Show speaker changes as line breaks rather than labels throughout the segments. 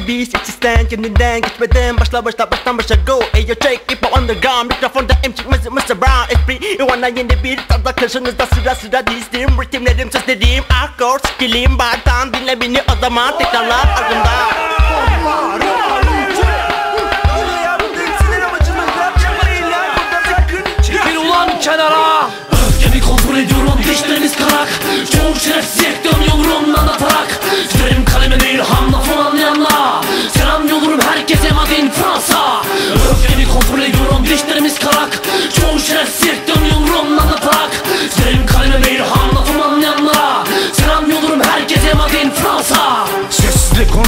beast içi stand kendinden geçmeden Başla başla baştan başa go. Eyo check hip underground Mikrofonda em çıkmaz Mr. Brown. Espri Ivana yeni bir tarzda karşınızda sıra sıra dizdim Ritimlerim sözlerim akor skillim Bardan dinle beni o zaman tekrarlar ardında
Çekil ulan kenara. Öfkemi kontrol ediyorum dişleriniz karak. Çoğu şerefsiz ekliyorum yumruğumdan atarak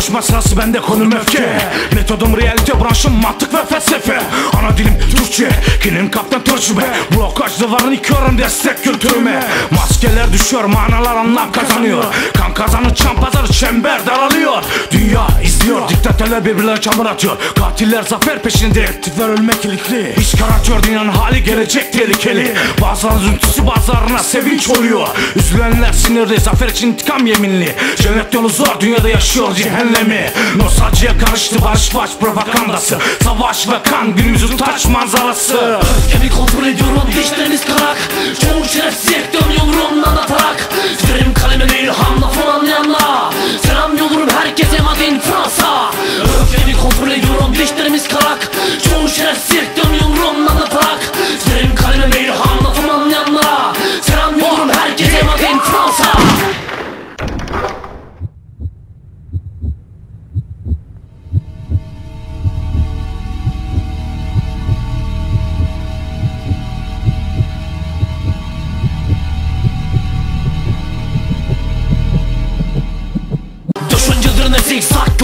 konuşma sırası bende konum öfke. Metodum realite branşım mantık ve felsefe. Ana dilim Türkçe kilim kaptan tecrübe. Blokaj duvarını yıkıyorum destek kültürüme. Maskeler düşüyor manalar anlam kazanıyor. Kan kazanı çam pazarı çember daralıyor. Dünya izliyor diktatörler birbirlerine çamur atıyor. Katiller zafer peşinde. Direktifler ölmek ilikli İş karartıyor dünyanın hali gelecek tehlikeli. Bazılarının üzüntüsü bazılarına sevinç oluyor. Üzülenler sinirli zafer için intikam yeminli. Cennet yolu zor dünyada yaşıyor cehennemi. Nostaljiye karıştı barış baş propagandası. Savaş ve kan günümüzün taş manzarası.
Öfkemi kontrol ediyorum dişleriniz karak. Çoğu şerefsiz ekliyorum Çoğu şerefsiz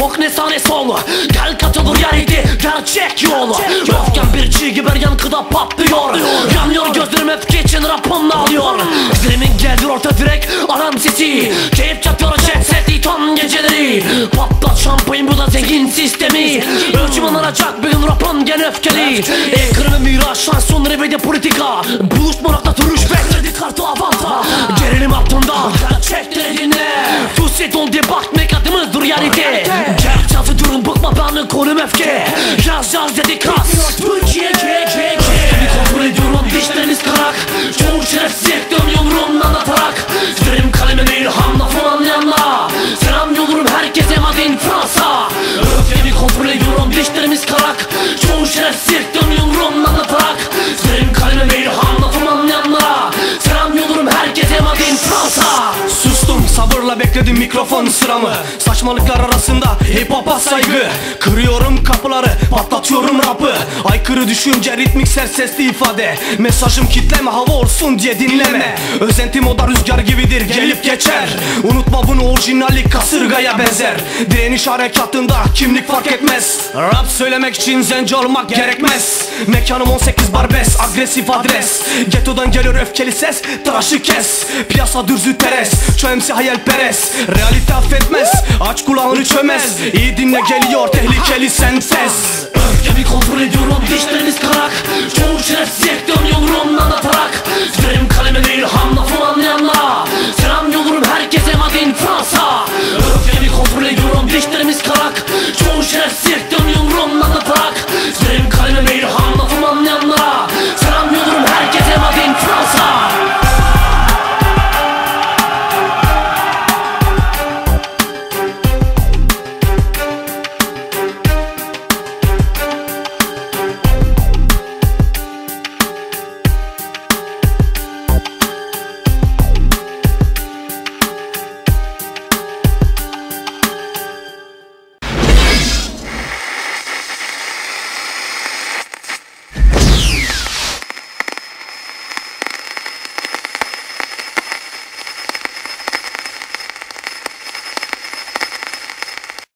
yok ne sahne solu Gel katılır yeriydi gerçek yolu. Öfken bir çiğ gibi yankıda patlıyor. Yanıyor gözlerim öfke için rapımla alıyor. Zilimin geldi orta direk alarm sesi. Keyif çatıyor jet set iton geceleri. Patlat şampanyın bu da zengin sistemi. Ölçüm alınacak bir gün rapın gene öfkeli. Ekranı miraç şanson repede politika. Buluşma nokta rüşvet kredi kartı avanta. Gerilim altında realite. Gerçekten durun bıkma benim konum öfke. Yaz yaz dedi kas
sabırla bekledim mikrofon sıramı. Saçmalıklar arasında hip hop'a saygı. Kırıyorum kapıları patlatıyorum rapı. Aykırı düşünce ritmiksel sesli ifade. Mesajım kitleme hava olsun diye dinleme. Özenti moda rüzgar gibidir gelip geçer. Unutma bunu orijinallik kasırgaya benzer. Direniş harekatında kimlik fark etmez. Rap söylemek için zenci olmak gerekmez. Mekanım 18 barbes agresif adres. Getodan geliyor öfkeli ses tıraşı kes. Piyasa dürzü teres. Çoğumsi hayalperest nefes Realite affetmez Aç kulağını çömez. İyi dinle geliyor tehlikeli senses. Öfkemi kontrol ediyorum işte